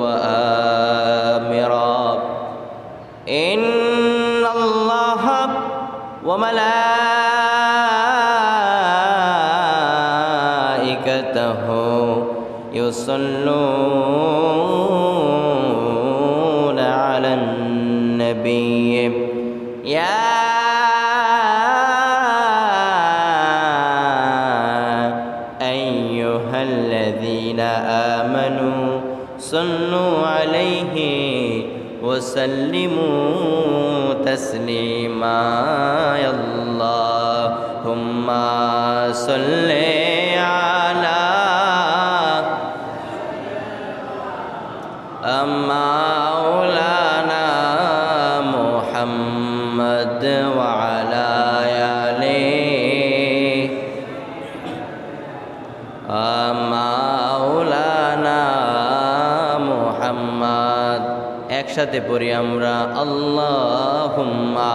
وآمرا إن الله وملائكته يصلون وسلموا تسليما يا اللهم صل على مولانا محمد وعلى একসাথে পড়ি আমরা আল্লাহুম্মা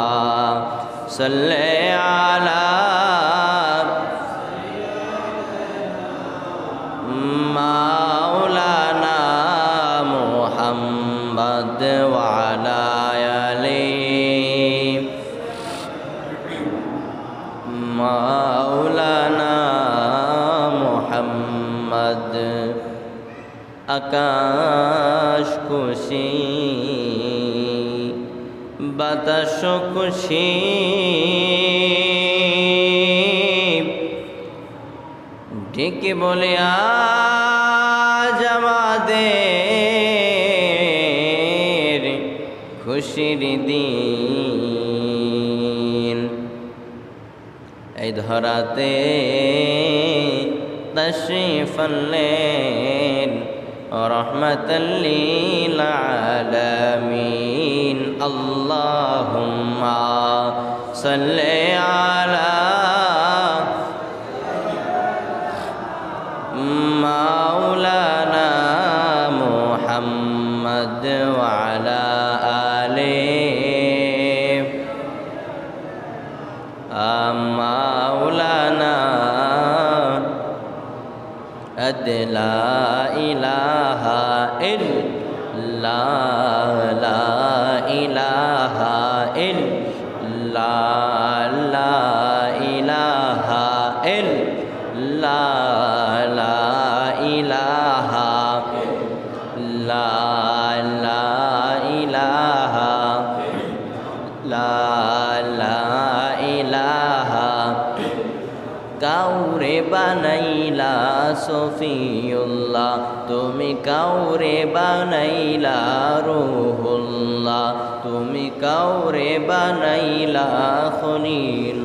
সাল্লি আলা মাওলানা মুহাম্মদ ওয়ালা আলিহি মাওলানা মোহাম্মদ আকাশ খুশি বাতাস খুশি ডেকে বলে আজ আমাদের খুশির দিন। এই ধরাতে তশরিফ আনলেন رحمة للعالمين. اللهم صل على محمد সফিউল্লাহ তুমি কাউরে বানাইলা রুহুল্লাহ তুমি কাউরে বানাইলা খনিলুল্লাহ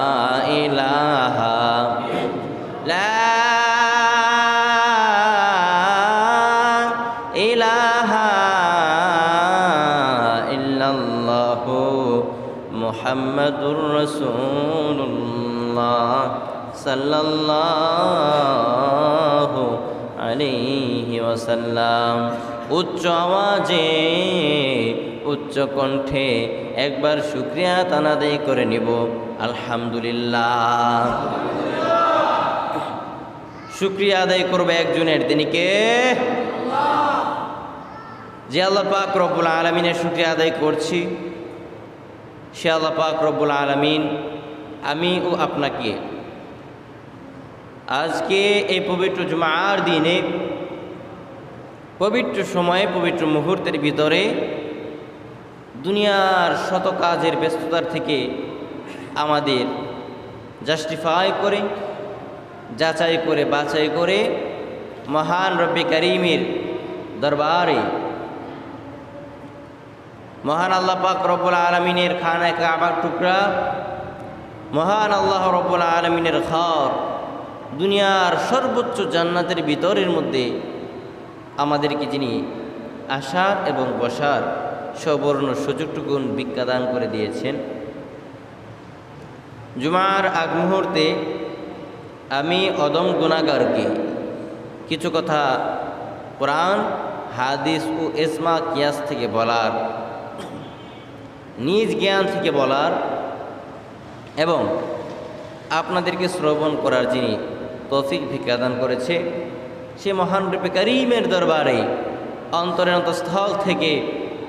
মুহাম্মাদুর রাসূলুল্লাহ সাল্লাল্লাহু আলাইহি ওয়াসাল্লাম। উচ্চ আওয়াজে, উচ্চ কণ্ঠে একবার শুক্রিয়া তানাদাই করে নিব। আলহামদুলিল্লাহ। শুক্রিয়া আদায় করবে একজনের, তিনি কে? যে আল্লাহ পাক আলমিনের শুক্রিয়া আদায় করছি। সে আল্লাহ পাক রব্বুল আলমিন, আমি ও আপনাকে আজকে এই পবিত্র জুমার দিনে, পবিত্র সময়ে, পবিত্র মুহূর্তের ভিতরে দুনিয়ার শত কাজের ব্যস্ততার থেকে আমাদের জাস্টিফাই করে, যাচাই করে, বাছাই করে মহান রব্বি করিমের দরবারে মহান আল্লাহ পাক রব্বুল আলমিনের খান এক আবার টুকরা, মহান আল্লাহ রব্বুল আলমিনের ঘর দুনিয়ার সর্বোচ্চ জান্নাতের ভিতরের মধ্যে আমাদেরকে যিনি আসার এবং বসার সবর্ণ সুযোগটুকুন বিজ্ঞাদান করে দিয়েছেন। জুমার আগ মুহূর্তে আমি অদম গুণাগারকে কিছু কথা কোরআন, হাদিস ও এসমা কিয়াস থেকে বলার নিজ জ্ঞান থেকে বলার এবং আপনাদেরকে শ্রবণ করার যিনি তৌফিক ভিক্ষাদান করেছে, সে মহান রূপে করিমের দরবারে অন্তরের অন্তঃস্থল থেকে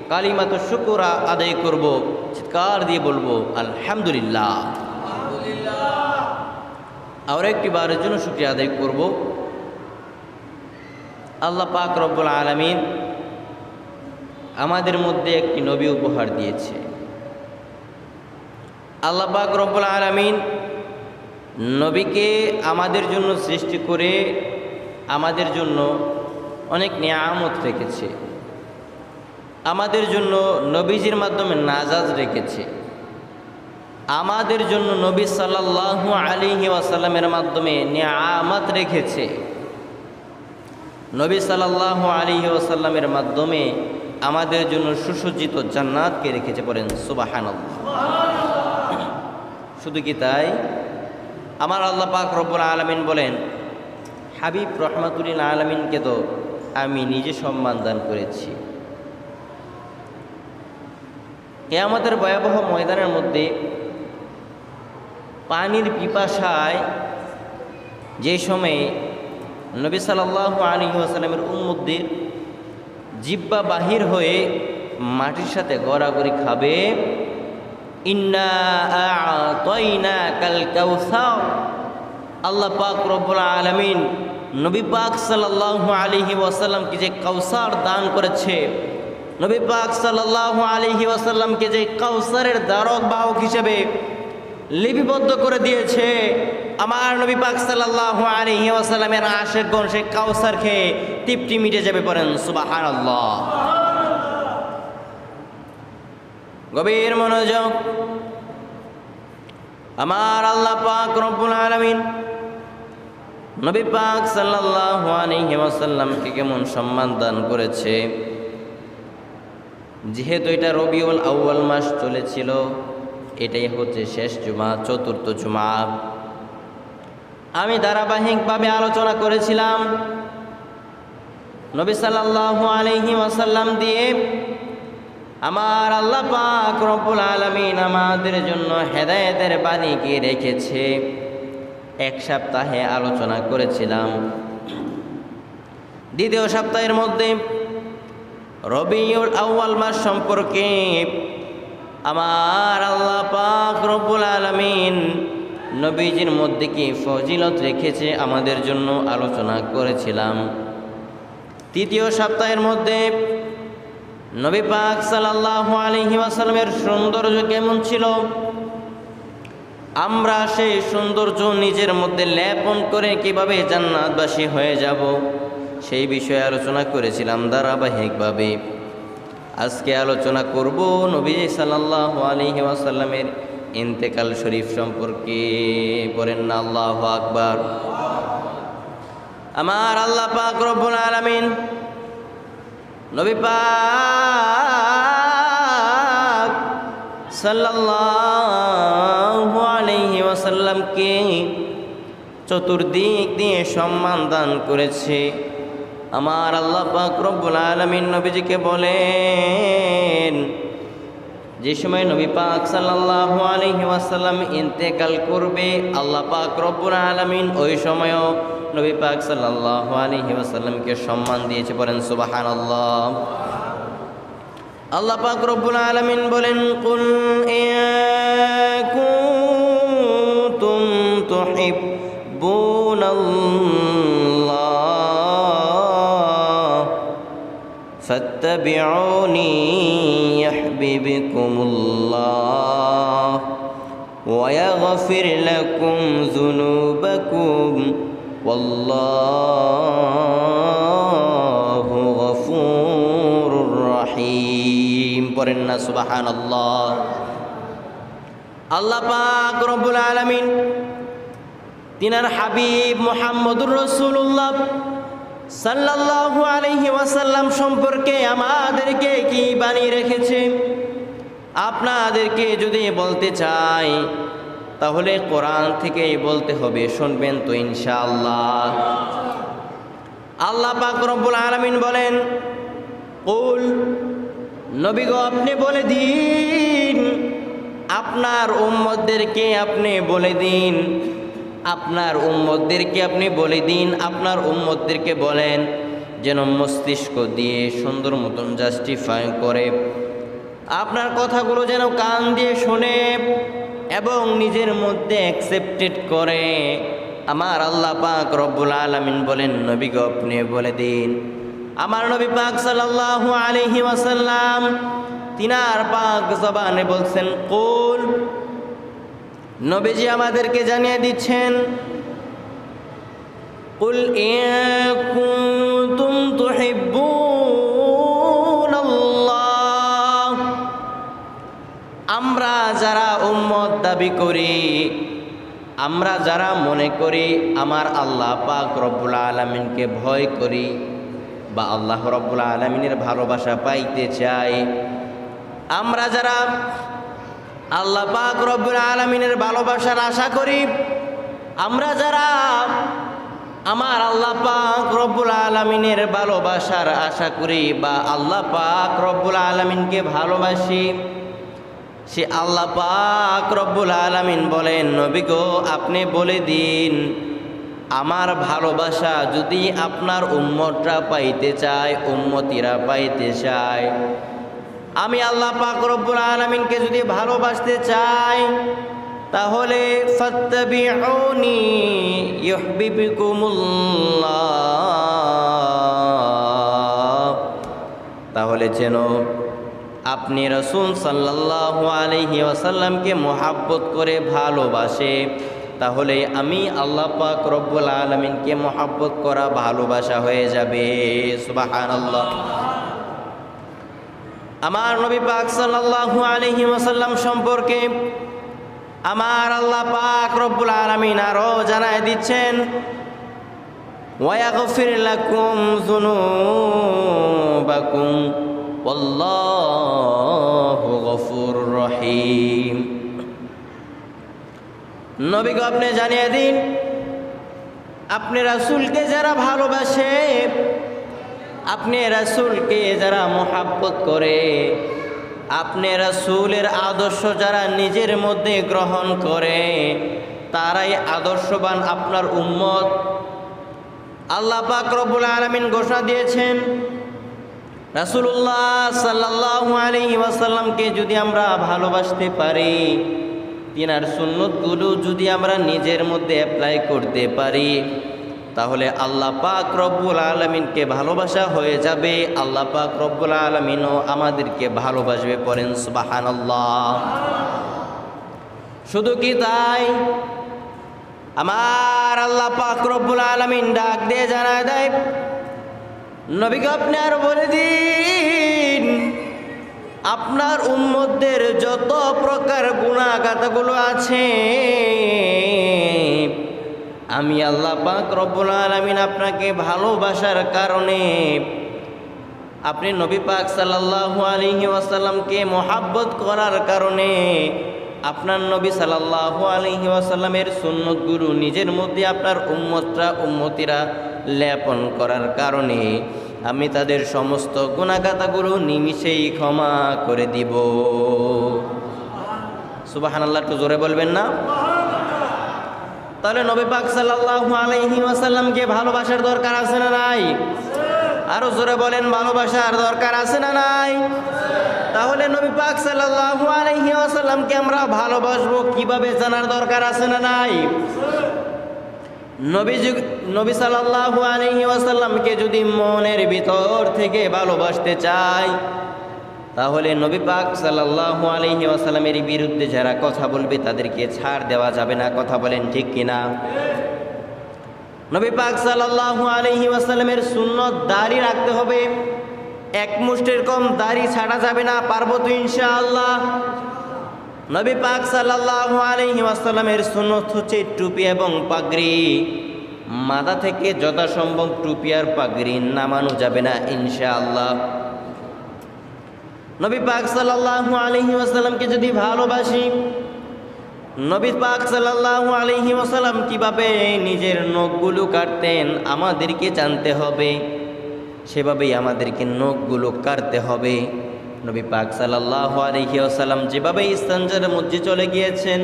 কালিমাত শুকুরা আদায় করব, চিৎকার দিয়ে বলব, আলহামদুলিল্লাহ। আর একটি বারের জন্য শুক্রিয়া আদায় করব। আল্লাহ পাক রব্বুল আলমিন আমাদের মধ্যে একটি নবী উপহার দিয়েছে। আল্লাহ পাক রব্বুল আলমিন নবীকে আমাদের জন্য সৃষ্টি করে আমাদের জন্য অনেক নিয়ামত রেখেছে। আমাদের জন্য নবীজির মাধ্যমে নাজাজ রেখেছে। আমাদের জন্য নবী সাল্লাল্লাহু আলিহি ওয়াসাল্লামের মাধ্যমে নিয়ামত রেখেছে। নবী সাল্লাল্লাহু আলিহি ওয়াসাল্লামের মাধ্যমে আমাদের জন্য সুসজ্জিত জান্নাতকে রেখেছে বলেন সুবাহান শুধু কি তাই? আমার আল্লাহ পাক রব্বুল আলমিন বলেন, হাবিব রহমাতুল্লিল আলমিনকে তো আমি নিজে সম্মান দান করেছি। এ আমাদের ভয়াবহ ময়দানের মধ্যে পানির পিপাসায় যে সময়ে নবী সাল্লাহ আলী আসালামের উম্মুদ্দের জিব্বা বাহির হয়ে মাটির সাথে গড়াগড়ি খাবে ইন্না আতয়না কাল কাউসার আল্লাহ পাক রব্বুল আলমিন নবী পাক সাল্লাল্লাহু আলাইহি ওয়াসাল্লামকে যে কাউসার দান করেছে, নবী পাক সাল্লাল্লাহু আলাইহি ওয়াসাল্লামকে যে কাউসারের দ্বারক বাহক হিসেবে লিপিবদ্ধ করে দিয়েছে, আমার নবী পাক সাল্লাল্লাহু আলাইহি ওয়াসাল্লামের আশেকগণ সেই কাউসার খেয়ে তৃপ্তি মিটে যাবে পড়েন সুবহানাল্লাহ। গভীর মনোযোগ। আমার আল্লাহ পাক রব্বুল আলামিন নবী পাক সাল্লাল্লাহু আলাইহি ওয়াসাল্লামকে কেমন সম্মান দান করেছে। যেহেতু এটা রবিউল আউয়াল মাস চলেছিল, এটাই হচ্ছে শেষ জুমা, চতুর্থ জুমা। আমি ধারাবাহিকভাবে আলোচনা করেছিলাম নবী সাল্লাল্লাহু আলাইহি ওয়াসাল্লাম দিয়ে আমার আল্লাহ পাক রব্বুল আলামিন আমাদের জন্য হেদায়েতের বাণীকে রেখেছে? এক সপ্তাহে আলোচনা করেছিলাম। দ্বিতীয় সপ্তাহের মধ্যে রবিউল আউয়াল মাস সম্পর্কে আমার আল্লাহ পাক রব্বুল আলামিন নবীজির মধ্যে কি ফজিলত রেখেছে আমাদের জন্য আলোচনা করেছিলাম। তৃতীয় সপ্তাহের মধ্যে নবী পাক সাল্লাল্লাহু আলাইহি ওয়াসাল্লামের সৌন্দর্য কেমন ছিল? আমরা সেই সৌন্দর্য নিজের মধ্যে লেপন করে কীভাবে জান্নাতবাসী হয়ে যাব সেই বিষয়ে আলোচনা করেছিলাম ধারাবাহিকভাবে। আজকে আলোচনা করব নবী সাল্লাল্লাহু আলাইহি ওয়াসাল্লামের ইন্তেকাল শরীফ সম্পর্কে। পড়েন না, আল্লাহ আকবার। আমার আল্লাহ পাক রব্বুল আলামিন নবী পাক সাল্লাল্লাহু আলাইহি ওয়াসাল্লামকে চতুর্দিক দিয়ে সম্মান দান করেছে। আমার আল্লাহ পাক রব্বুল আলামিন নবীজিকে বলেন যে সময় নবী পাক সাল্লাল্লাহু আলাইহি ওয়াসাল্লাম ইন্তেকাল করবে আল্লাহ পাক রব্বুল আলামিন ওই সময়ও নবী পাক সাল্লাল্লাহু আলাইহি ওয়াসাল্লামকে সম্মান দিয়েছে বলেন সুবহানাল্লাহ আল্লাহ পাক রব্বুল আলামিন বলেন কুল কুনতুম তুহিব্বুনাল্লাহ فاتبعوني يحببكم الله ويغفر لكم ذنوبكم والله غفور رحيم পড়েন না সুবহানাল্লাহ আল্লাহ পাক রব্বুল আলামিন তিনার হাবিব মুহাম্মদুর রাসূলুল্লাহ সাল্লাল্লাহু আলাইহি ওয়াসাল্লাম সম্পর্কে আমাদেরকে কি বানিয়ে রেখেছে আপনাদেরকে যদি বলতে চাই, তাহলে কোরআন থেকেই বলতে হবে, শুনবেন তো ইনশাআল্লাহ। আল্লাহ পাক রব্বুল আলামিন বলেন, কুল, নবী গো, আপনি বলে দিন, আপনার উম্মতদেরকে আপনি বলে দিন, আপনার উম্মতদেরকে আপনি বলে দিন, আপনার উম্মতদেরকে বলেন, যেন মস্তিষ্ক দিয়ে সুন্দর মতন জাস্টিফাই করে আপনার কথাগুলো যেন কান দিয়ে শোনে এবং নিজের মধ্যে অ্যাকসেপ্টেড করে। আমার আল্লাহ পাক রব্বুল আলামিন বলেন, নবী গো, আপনি বলে দিন। আমার নবী পাক সাল্লাল্লাহু আলাইহি ওয়াসাল্লাম তিনার পাক জবানে বলছেন, কুল। নবীজি আমাদেরকে জানিয়ে দিচ্ছেন, কুল ইন যারা উম্মত দাবি করি, আমরা যারা মনে করি আমার আল্লাহ পাক রব্বুল আলমিনকে ভয় করি বা আল্লাহ রব্বুল আলমিনের ভালোবাসা পাইতে চাই, আমরা যারা আল্লাহ পাক রব্বুল আলমিনের ভালোবাসার আশা করি, আমরা যারা আমার আল্লাহ পাক রব্বুল আলমিনের ভালোবাসার আশা করি বা আল্লাহ পাক রব্বুল আলমিনকে ভালোবাসি সে আল্লাহ পাক রব্বুল আলামিন বলেন, নবী গো, আপনি বলে দিন, আমার ভালোবাসা যদি আপনার উম্মতরা পাইতে চায়, উম্মতিরা পাইতে চায়। আমি আল্লাহ পাক রব্বুল আলামিনকে যদি ভালোবাসতে চাই, তাহলে ফাত্তাবিউনি ইউহিব্বুকুমুল্লাহ তাহলে যেন আপনি রসুল সাল্লাল্লাহু আলাইহি ওয়াসাল্লামকে মোহাব্বত করে ভালোবাসে। তাহলে আমি আল্লাহ পাক রব্বুল আলমিনকে মোহাব্বত করা ভালোবাসা হয়ে যাবে। সুবহানাল্লাহ। আমার নবী পাক সাল্লাল্লাহু আলাইহি ওয়াসাল্লাম সম্পর্কে আমার আল্লাহ পাক রব্বুল আলমিন আরও জানায় দিচ্ছেন ওয়াগফির লাকুম যুনুবাকুম। গফুরুর রহিম। নবীকে আপনি জানিয়ে দিন, আপনি রাসূলকে যারা ভালোবাসে, আপনি রাসূলকে যারা মোহাব্বত করে, আপনি রাসূলের আদর্শ যারা নিজের মধ্যে গ্রহণ করে, তারাই আদর্শবান আপনার উম্মত। আল্লাহ পাক রব্বুল আলামিন ঘোষণা দিয়েছেন রাসূলুল্লাহ সাল্লাল্লাহু আলাইহি ওয়াসাল্লামকে যদি আমরা ভালোবাসতে পারি, তিনার সুন্নতগুলো যদি আমরা নিজের মধ্যে অ্যাপ্লাই করতে পারি, তাহলে আল্লাহ পাক রব্বুল আলমিনকে ভালোবাসা হয়ে যাবে। আল্লাহ পাক রব্বুল আলমিনও আমাদেরকে ভালোবাসবে পড়েন সুবাহান শুধু কি তাই? আমার আল্লাহ পাক রব্বুল আলমিন ডাক দিয়ে জানায় দেয় নবীকে আপনি আর বলে দিন, আপনার উম্মতদের যত প্রকার গুণাগাতাগুলো আছে, আমি আল্লাহ পাক রব্বুল আলমিন আপনাকে ভালোবাসার কারণে আপনি নবী পাক সাল্লাল্লাহু আলাইহি ওয়াসাল্লামকে মোহাব্বত করার কারণে আপনার নবী সাল্লাল্লাহু আলাইহি ওয়াসাল্লামের সুন্নতগুলো নিজের মধ্যে আপনার উম্মতরা, উম্মতিরা লেপন করার কারণে আমি তাদের সমস্ত গুণাগাতাগুলো নিমিষেই ক্ষমা করে দিব। সুবাহান আল্লাহ একটু জোরে বলবেন না? তাহলে নবী পাক সাল্লাল্লাহু আলাইহি ওয়াসাল্লামকে ভালোবাসার দরকার আছে না নাই? আরও জোরে বলেন, ভালোবাসার দরকার আছে না নাই? তাহলে নবী পাক সাল্লাল্লাহু আলাইহি ওয়াসাল্লামকে আমরা ভালোবাসবো কীভাবে জানার দরকার আছে না নাই? নবী যুগ- নবী সাল্লাল্লাহু আলাইহি ওয়াসাল্লামকে যদি মনের ভিতর থেকে ভালোবাসতে চাই তাহলে নবী পাক সাল্লাল্লাহু আলাইহি ওয়াসাল্লামের বিরুদ্ধে যারা কথা বলবে তাদেরকে ছাড় দেওয়া যাবে না। কথা বলেন ঠিক কিনা নবী পাক সাল্লাল্লাহু আলাইহি ওয়াসাল্লামের সুন্নত দাড়ি রাখতে হবে। এক মুষ্টির কম দাড়ি ছাড়া যাবে না, পারব তো ইনশাআল্লাহ। নবী পাক সাল্লাল্লাহু আলাইহি ওয়াসাল্লামের সুন্নত হচ্ছে টুপি এবং পাগড়ি। মাথা থেকে যথাসম্ভব টুপি আর পাগড়ি নামানো যাবে না, ইনশাআল্লাহ। নবী পাক সাল্লাল্লাহু আলাইহি ওয়াসাল্লামকে যদি ভালোবাসি, নবী পাক সাল্লাল্লাহু আলাইহি ওয়াসাল্লাম কীভাবে নিজের নখগুলো কাটতেন আমাদেরকে জানতে হবে, সেভাবেই আমাদেরকে নখগুলো কাটতে হবে। নবী পাক সাল্লাল্লাহু আলাইহি ওয়াসাল্লাম যেভাবে ইস্তানজার মধ্যে চলে গিয়েছেন,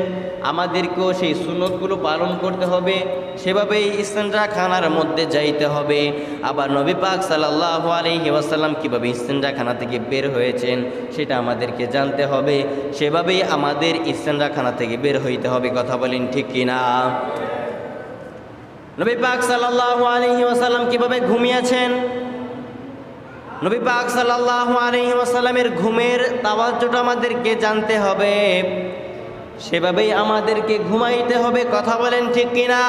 আমাদেরকেও সেই সুন্নতগুলো পালন করতে হবে, সেভাবেই ইস্তানজা খানার মধ্যে যাইতে হবে। আবার নবী পাক সাল্লাল্লাহু আলাইহি ওয়াসাল্লাম কীভাবে ইস্তানজা খানা থেকে বের হয়েছেন, সেটা আমাদেরকে জানতে হবে। সেভাবেই আমাদের ইস্তানজা খানা থেকে বের হইতে হবে, কথা বলেন ঠিক কিনা নবী পাক সাল্লাল্লাহু আলাইহি ওয়াসাল্লাম কীভাবে ঘুমিয়েছেন? নবী পাক সাল্লাল্লাহু আলাইহি ওয়াসাল্লামের ঘুমের তাওয়াজ্জুটা আমাদেরকে জানতে হবে। সেভাবেই আমাদেরকে ঘুমাইতে হবে, কথা বলেন ঠিক কিনা?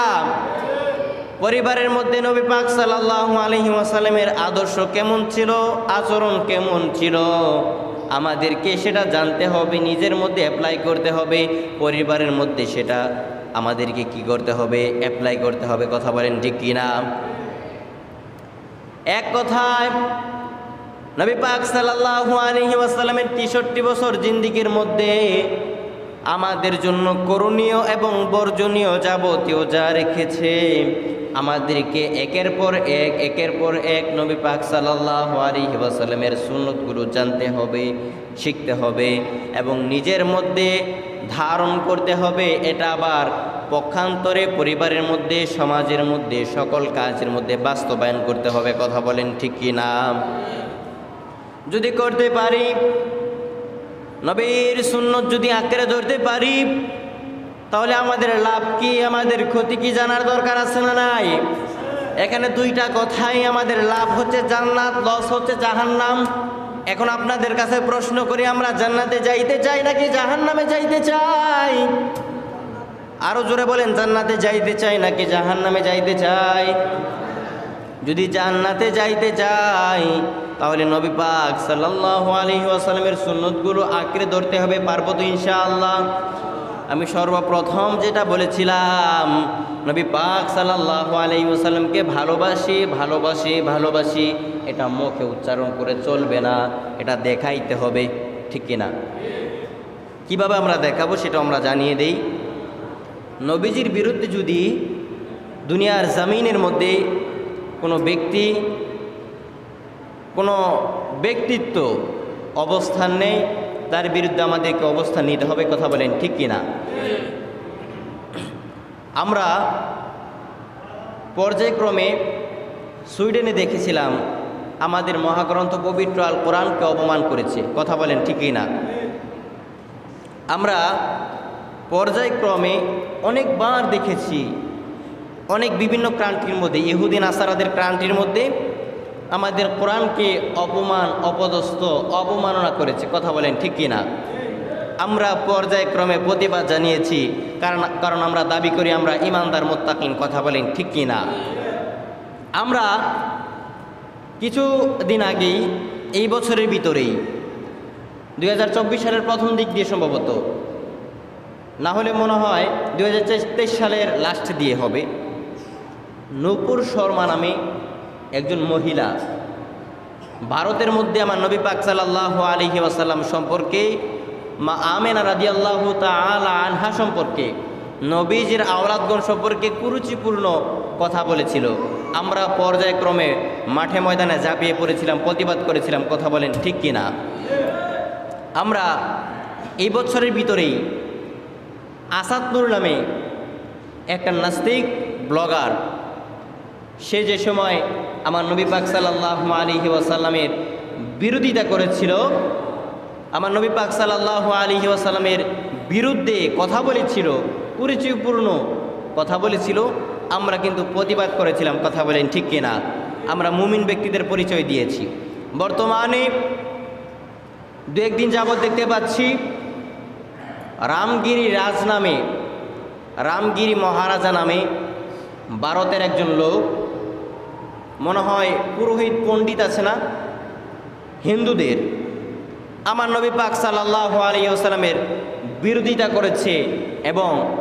পরিবারের মধ্যে নবী পাক সাল্লাল্লাহু আলাইহি ওয়াসাল্লামের আদর্শ কেমন ছিল? আচরণ কেমন ছিল? আমাদেরকে সেটা জানতে হবে, নিজের মধ্যে অ্যাপ্লাই করতে হবে, পরিবারের মধ্যে সেটা আমাদেরকে কি করতে হবে? অ্যাপ্লাই করতে হবে, কথা বলেন ঠিক কিনা? এক কথায় নবী পাক সাল্লাল্লাহু আলাইহি ওয়াসাল্লামের 63 বছর জিন্দিগির মধ্যে আমাদের জন্য করণীয় এবং বর্জনীয় যাবতীয় যা রেখেছে, আমাদেরকে একের পর এক, একের পর এক নবী পাক সাল্লাল্লাহু আলাইহি ওয়াসাল্লামের সুন্নতগুলো জানতে হবে, শিখতে হবে এবং নিজের মধ্যে ধারণ করতে হবে। এটা আবার পক্ষান্তরে পরিবারের মধ্যে, সমাজের মধ্যে, সকল কাজের মধ্যে বাস্তবায়ন করতে হবে। কথা বলেন ঠিক কি না যদি করতে পারি, নবীর সুন্নত যদি আঁকড়ে ধরতে পারি, তাহলে আমাদের লাভ কি, আমাদের ক্ষতি কি জানার দরকার আছে না নাই? এখানে দুইটা কথাই আমাদের লাভ হচ্ছে জান্নাত লস হচ্ছে জাহান্নাম। এখন আপনাদের কাছে প্রশ্ন করি, আমরা জান্নাতে যাইতে চাই নাকি জাহান্নামে যাইতে চাই? আরও জোরে বলেন, জান্নাতে যাইতে চাই নাকি জাহান্নামে যাইতে চাই? যদি জান্নাতে যাইতে চাই তাহলে নবী পাক সাল্লাল্লাহু আলাইহি ওয়াসাল্লামের সুন্নতগুলো আঁকড়ে ধরতে হবে পারব তো ইনশাআল্লাহ। আমি সর্বপ্রথম যেটা বলেছিলাম, নবী পাক সাল্লাল্লাহু আলাইহি ওয়াসাল্লামকে ভালোবাসি ভালোবাসি ভালোবাসি, এটা মুখে উচ্চারণ করে চলবে না, এটা দেখাইতে হবে, ঠিক কিনা? কীভাবে আমরা দেখাবো সেটা আমরা জানিয়ে দেই। নবীজির বিরুদ্ধে যদি দুনিয়ার জামিনের মধ্যে কোনো ব্যক্তি কোনো ব্যক্তিত্ব অবস্থান নেই, তার বিরুদ্ধে আমাদেরকে অবস্থান নিতে হবে, কথা বলেন ঠিক কি না আমরা পর্যায়ক্রমে সুইডেনে দেখেছিলাম, আমাদের মহাগ্রন্থ পবিত্র আল কোরআনকে অপমান করেছে, কথা বলেন ঠিকই না আমরা পর্যায়ক্রমে অনেকবার দেখেছি, অনেক বিভিন্ন ক্রান্তির মধ্যে ইহুদিন আসারাদের ক্রান্তির মধ্যে আমাদের কোরআনকে অপমান, অপদস্থ, অবমাননা করেছে। কথা বলেন ঠিক কি না আমরা পর্যায়ক্রমে প্রতিবাদ জানিয়েছি, কারণ কারণ আমরা দাবি করি আমরা ইমানদার, মোত্তাকিন। কথা বলেন ঠিক কি না আমরা কিছু দিন আগেই, এই বছরের ভিতরেই দু হাজার চব্বিশ সালের প্রথম দিক দিয়ে সম্ভবত, না হলে মনে হয় দু সালের লাস্ট দিয়ে হবে, নূপুর শর্মা নামে একজন মহিলা। ভারতের মধ্যে আমার নবী পাক সাল্লাহ আলহি ওয়াসাল্লাম সম্পর্কে, মা আমেনা রাজি আল্লাহ আনহা সম্পর্কে, নবীজির আওলাদগণ সম্পর্কে কুরুচিপূর্ণ কথা বলেছিল। আমরা পর্যায়ক্রমে মাঠে ময়দানে ঝাঁপিয়ে পড়েছিলাম, প্রতিবাদ করেছিলাম, কথা বলেন ঠিক কিনা? আমরা এই বছরের ভিতরেই আসাদনুর নামে একটা নাস্তিক ব্লগার সে যে সময় আমার নবী পাক সাল্লাহ আলিহি ওয়াসাল্লামের বিরোধিতা করেছিল, আমার নবী পাক সাল্লাহ আলিহি ওয়াসাল্লামের বিরুদ্ধে কথা বলেছিল, পরিচয়পূর্ণ কথা বলেছিল, আমরা কিন্তু প্রতিবাদ করেছিলাম, কথা বলেন ঠিক কিনা? আমরা মুমিন ব্যক্তিদের পরিচয় দিয়েছি। বর্তমানে দু একদিন যাবৎ দেখতে পাচ্ছি, রামগিরি রাজ নামে, রামগিরি মহারাজা নামে ভারতের একজন লোক মনে হয় পুরোহিত পণ্ডিত আছে না? হিন্দুদের। আমার নবী পাক সাল্লাহ আলিয়াস্লামের বিরোধিতা করেছে এবং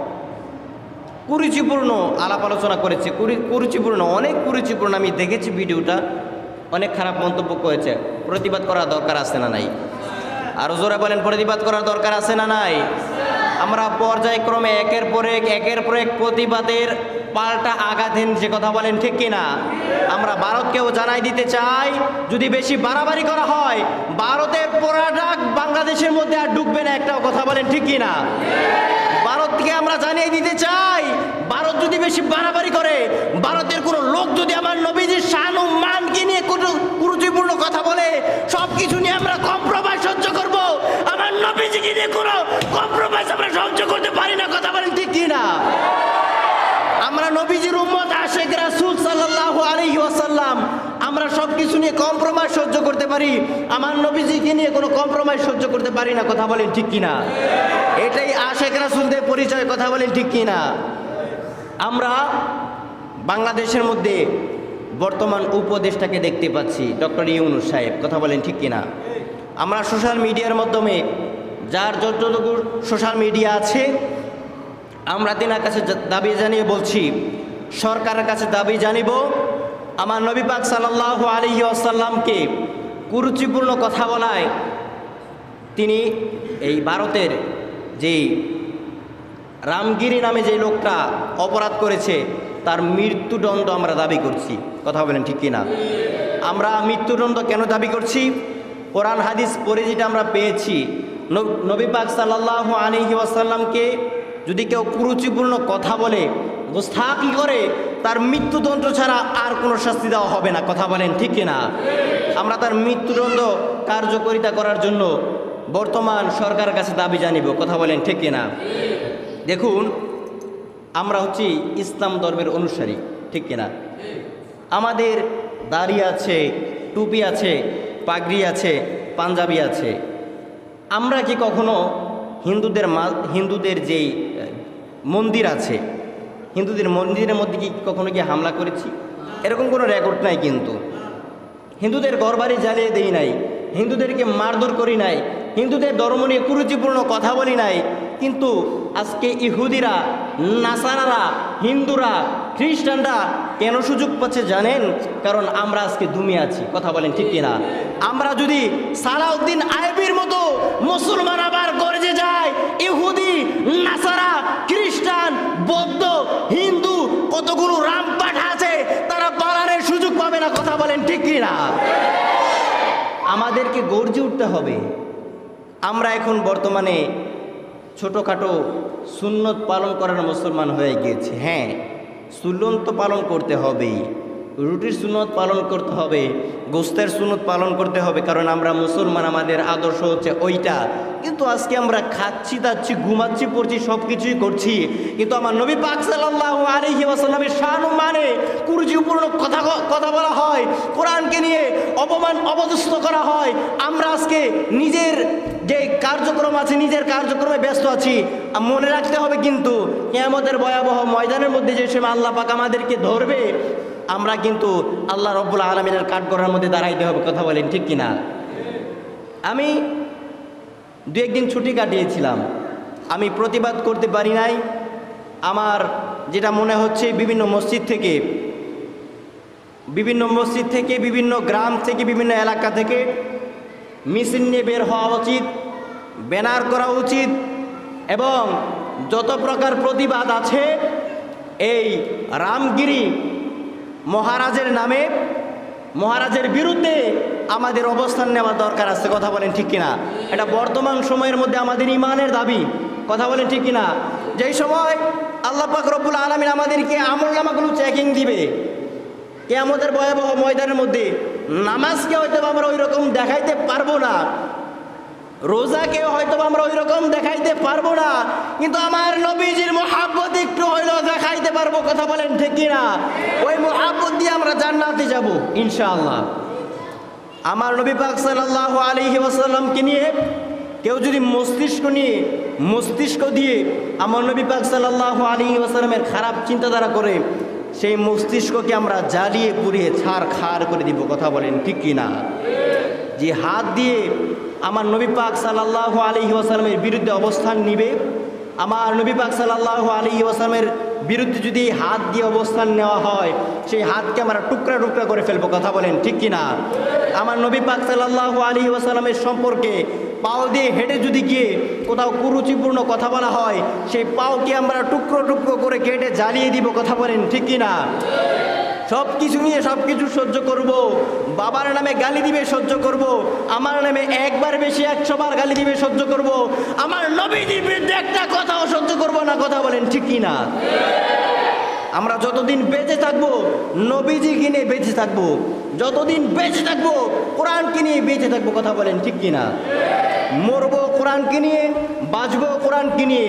কুরুচিপূর্ণ আলাপ আলোচনা করেছে। কুরি- কুরুচিপূর্ণ, অনেক কুরুচিপূর্ণ আমি দেখেছি ভিডিওটা। অনেক খারাপ মন্তব্য করেছে। প্রতিবাদ করার দরকার আছে না নাই? আরও জোরে বলেন, প্রতিবাদ করার দরকার আছে না নাই? আমরা পর্যায়ক্রমে একের পর এক, একের পর এক প্রতিবাদের পাল্টা আঘাতহীন যে কথা বলেন, ঠিক কিনা? আমরা ভারতকেও জানাই দিতে চাই, যদি বেশি বাড়াবাড়ি করা হয়, ভারতের প্রোডাক্ট বাংলাদেশের মধ্যে আর ঢুকবে না একটাও কথা বলেন, ঠিক কিনা? ভারতকে আমরা জানিয়ে দিতে চাই, ভারত যদি বেশি বাড়াবাড়ি করে, ভারতের কোনো লোক যদি আমার নবীজির শান ও মানকে নিয়ে কোনো কুরুচিপূর্ণ কথা বলে সব কিছু নিয়ে আমরা কম্প্রোমাইজ সহ্য করব। আমার নবীজিকে নিয়ে কোনো কম্প্রোমাইজ আমরা সহ্য করতে পারি না, কথা বলেন, ঠিক কি না আমরা নবীজির উম্মত, আশেখ রাসুল সাল্লাল্লাহু আলাইহি ওয়াসাল্লাম। আমরা সব কিছু নিয়ে কম্প্রোমাইজ সহ্য করতে পারি। আমার নবীজিকে নিয়ে কোনো কম্প্রোমাইজ সহ্য করতে পারি না, কথা বলেন ঠিক কি না এটাই আশেখ রাসূলদের পরিচয়, কথা বলেন ঠিক কি না আমরা বাংলাদেশের মধ্যে বর্তমান উপদেশটাকে দেখতে পাচ্ছি, ডক্টর ইউনুস সাহেব, কথা বলেন ঠিক কিনা? আমরা সোশ্যাল মিডিয়ার মাধ্যমে, যার যতটুকু সোশ্যাল মিডিয়া আছে আমরা তিনার কাছে দাবি জানিয়ে বলছি, সরকারের কাছে দাবি জানিব, আমার নবী পাক সাল্লাল্লাহু আলাইহি আসাল্লামকে কুরুচিপূর্ণ কথা বলায় তিনি এই ভারতের যেই রামগিরি নামে যে লোকটা অপরাধ করেছে, তার মৃত্যুদণ্ড আমরা দাবি করছি। কথা বলেন ঠিক কিনা? আমরা মৃত্যুদণ্ড কেন দাবি করছি? কোরআন, হাদিস পড়ে যেটা আমরা পেয়েছি। নব- পাক সাল্লাহ আলহি ওয়াসাল্লামকে যদি কেউ কুরুচিপূর্ণ কথা বলে গোস্থাকি করে? তার মৃত্যুদণ্ড ছাড়া আর কোনো শাস্তি দেওয়া হবে না। কথা বলেন, ঠিক কিনা? আমরা তার মৃত্যুদণ্ড কার্যকরিতা করার জন্য বর্তমান সরকারের কাছে দাবি জানিব। কথা বলেন, ঠিক কিনা? দেখুন, আমরা হচ্ছি ইসলাম ধর্মের অনুসারী, ঠিক কিনা? আমাদের দাড়ি আছে, টুপি আছে, পাগড়ি আছে, পাঞ্জাবি আছে। আমরা কি কখনো হিন্দুদের মা- হিন্দুদের যেই মন্দির আছে। হিন্দুদের মন্দিরের মধ্যে কি কখনো কি হামলা করেছি? এরকম কোনো রেকর্ড নাই কিন্তু। হিন্দুদের ঘরবাড়ি জ্বালিয়ে দেই নাই। হিন্দুদেরকে মারধর করি নাই। হিন্দুদের ধর্ম নিয়ে কুরুচিপূর্ণ কথা বলি নাই। কিন্তু আজকে ইহুদিরা, নাসারারা, হিন্দুরা, খ্রিস্টানরা কেন সুযোগ পাচ্ছে জানেন? কারণ আমরা আজকে দুমে আছি। কথা বলেন ঠিক কিনা? আমরা যদি সালাউদ্দিন আইবির মতো মুসলমান আবার গর্জে যায়, ইহুদি, নাসারা খ্রিস্টান, বৌদ্ধ, হিন্দু, কতগুলো রামপাঠ আছে, তারা পালানোর সুযোগ পাবে না, কথা বলেন ঠিক না আমাদেরকে গর্জে উঠতে হবে। আমরা এখন বর্তমানে ছোটোখাটো সুন্নত পালন করার মুসলমান হয়ে গিয়েছে। হ্যাঁ সুলন্ত পালন করতে হবেই। রুটির সুনত পালন করতে হবে, গোস্তের সুনত পালন করতে হবে, কারণ আমরা মুসলমান, আমাদের আদর্শ হচ্ছে ওইটা। কিন্তু আজকে আমরা খাচ্ছি, দাচ্ছি, ঘুমাচ্ছি, পড়ছি সব কিছুই করছি। কিন্তু আমার নবী পাক সাল্লাল্লাহু আলাইহি ওয়াসাল্লামের শান মানে কুরুচিপূর্ণ কথা কথা বলা হয়, কোরআনকে নিয়ে অপমান অপদস্থ করা হয়। আমরা আজকে নিজের যে কার্যক্রম আছে, নিজের কার্যক্রমে ব্যস্ত আছি। মনে রাখতে হবে কিন্তু, কেয়ামতের ভয়াবহ ময়দানের মধ্যে যে সময় আল্লাহ পাক আমাদেরকে ধরবে আমরা কিন্তু আল্লাহ রব্বুল আলমিনের কাঠগড়ার মধ্যে দাঁড়াইতে হবে, কথা বলেন ঠিক কিনা? আমি দু একদিন ছুটি কাটিয়েছিলাম। আমি প্রতিবাদ করতে পারি নাই। আমার যেটা মনে হচ্ছে, বিভিন্ন মসজিদ থেকে, বিভিন্ন মসজিদ থেকে, বিভিন্ন গ্রাম থেকে, বিভিন্ন এলাকা থেকে মিছিল নিয়ে বের হওয়া উচিত, ব্যানার করা উচিত এবং যত প্রকার প্রতিবাদ আছে, এই রামগিরি মহারাজের নামে, মহারাজের বিরুদ্ধে আমাদের অবস্থান নেওয়া দরকার আছে, কথা বলেন ঠিক কিনা? এটা বর্তমান সময়ের মধ্যে আমাদের ইমানের দাবি, কথা বলেন ঠিক কিনা? যেই সময় আল্লাহ পাক রব্বুল আলমিন আমাদেরকে আমল নামাগুলো চেকিং দিবে কে আমাদের ভয়াবহ ময়দানের মধ্যে নামাজকে হয়তো আমরা ওই রকম দেখাইতে পারব না রোজাকে হয়তো আমরা ওই রকম দেখাইতে পারব না, কিন্তু আমার নবীজির মোহাব্বত একটু হইলেও দেখাইতে পারব, কথা বলেন ঠিক কিনা? ওই মোহাব্বত দিয়ে আমরা জান্নাতে যাব, ইনশাআল্লাহ। আমার নবী পাক সাল্লাল্লাহু আলাইহি ওয়াসাল্লামকে নিয়ে, কেউ যদি মস্তিষ্ক নিয়ে, মস্তিষ্ক দিয়ে আমার নবী পাক সাল্লাল্লাহু আলাইহি ওয়াসাল্লামের খারাপ চিন্তাধারা করে, সেই মস্তিষ্ককে আমরা জ্বালিয়ে পুড়িয়ে ছাড় খার করে দিব, কথা বলেন ঠিক কি না যে হাত দিয়ে আমার নবী পাক সাল্লাল্লাহু আলাইহি ওয়াসাল্লামের বিরুদ্ধে অবস্থান নিবে। আমার নবী পাক সাল্লাল্লাহু আলাইহি ওয়াসাল্লামের বিরুদ্ধে যদি হাত দিয়ে অবস্থান নেওয়া হয়, সেই হাতকে আমরা টুকরা টুকরা করে ফেলব, কথা বলেন ঠিক কি না আমার নবী পাক সাল্লাহ আলী ওয়াসালামের সম্পর্কে পাও দিয়ে হেঁটে যদি গিয়ে কোথাও কুরুচিপূর্ণ কথা বলা হয়, সেই পাওকে আমরা টুকরো টুকরো করে কেটে জ্বালিয়ে দিব, কথা বলেন ঠিক কি না সব কিছু নিয়ে সব কিছু সহ্য করব। বাবার নামে গালি দিবে সহ্য করব। আমার নামে একবার বেশি একশো বার গালি দিবে সহ্য করব। আমার নবীজির বিরুদ্ধে একটা কথাও সহ্য করব না, কথা বলেন ঠিক কি না? আমরা যতদিন বেঁচে থাকব, নবীজি কিনে বেঁচে থাকব? যতদিন বেঁচে থাকব কোরআনকে কিনে বেঁচে থাকব, কথা বলেন ঠিক কি না? মরবো কোরআনকে নিয়ে? বাঁচবো কোরআনকে নিয়ে?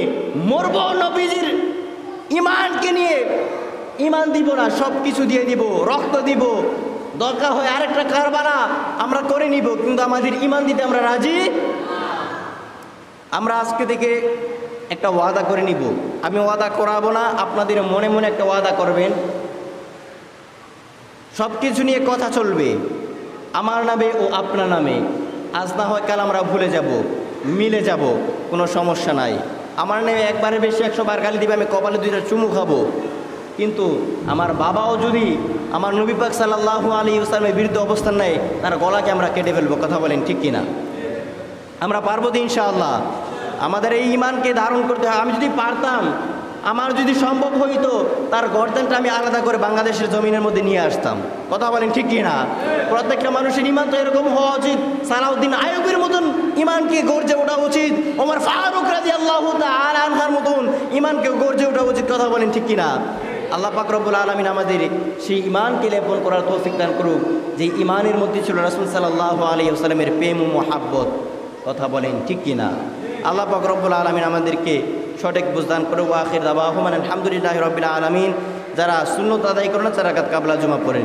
মরবো নবীজির ইমানকে নিয়ে? ইমান দিব না সব কিছু দিয়ে দিব, রক্ত দিব। দরকার হয় আরেকটা কারবারা আমরা করে নিব, কিন্তু আমাদের ইমান দিতে আমরা রাজি? আমরা আজকে থেকে একটা ওয়াদা করে নিব। আমি ওয়াদা করাবো না, আপনাদের মনে মনে একটা ওয়াদা করবেন। সব কিছু নিয়ে কথা চলবে, আমার নামে ও আপনার নামে। আজ না হয় কাল আমরা ভুলে যাব, মিলে যাব, কোনো সমস্যা নাই। আমার নামে একবারে বেশি একশো বার গালি দিবে, আমি কপালে দুইটা চুমু খাব। কিন্তু আমার বাবাও যদি আমার নবী পাক সাল্লাহ আলী ইসলামের বিরুদ্ধে অবস্থান নেয়, তার গলাকে আমরা কেটে ফেলব, কথা বলেন ঠিক কিনা? আমরা পারব তো ইনশাআল্লাহ। আমাদের এই ইমানকে ধারণ করতে হয়। আমি যদি পারতাম, আমার যদি সম্ভব হইতো, তার গর্দানটা আমি আলাদা করে বাংলাদেশের জমিনের মধ্যে নিয়ে আসতাম। কথা বলেন ঠিক কি না প্রত্যেকটা মানুষের ইমান তো এরকম হওয়া উচিত। সালাউদ্দিন আয়ুবের মতন ইমানকে গর্জে ওঠা উচিত। ওমর ফারুক রাজি আল্লাহ আনহার মতন ইমানকে গর্জে ওঠা উচিত। কথা বলেন ঠিক কি না আল্লাহ পাক রব্বুল আলমিন আমাদের সেই ইমানকে লেপন করার তৌফিক দান করুক, যে ইমানের মধ্যে ছিল রাসুল সাল্লাহ আলী আসসালামের প্রেম ও মোহাব্বত। কথা বলেন, ঠিক কিনা আল্লাহ পাক রব্বুল আলমিন আমাদেরকে সঠিক বুঝদান করুক। আখির দাবা আহমান আলহামদুলিল্লাহ রবিল আলমিন। যারা শূন্য তাদাই করে না, তারা কাবলা জমা পড়ে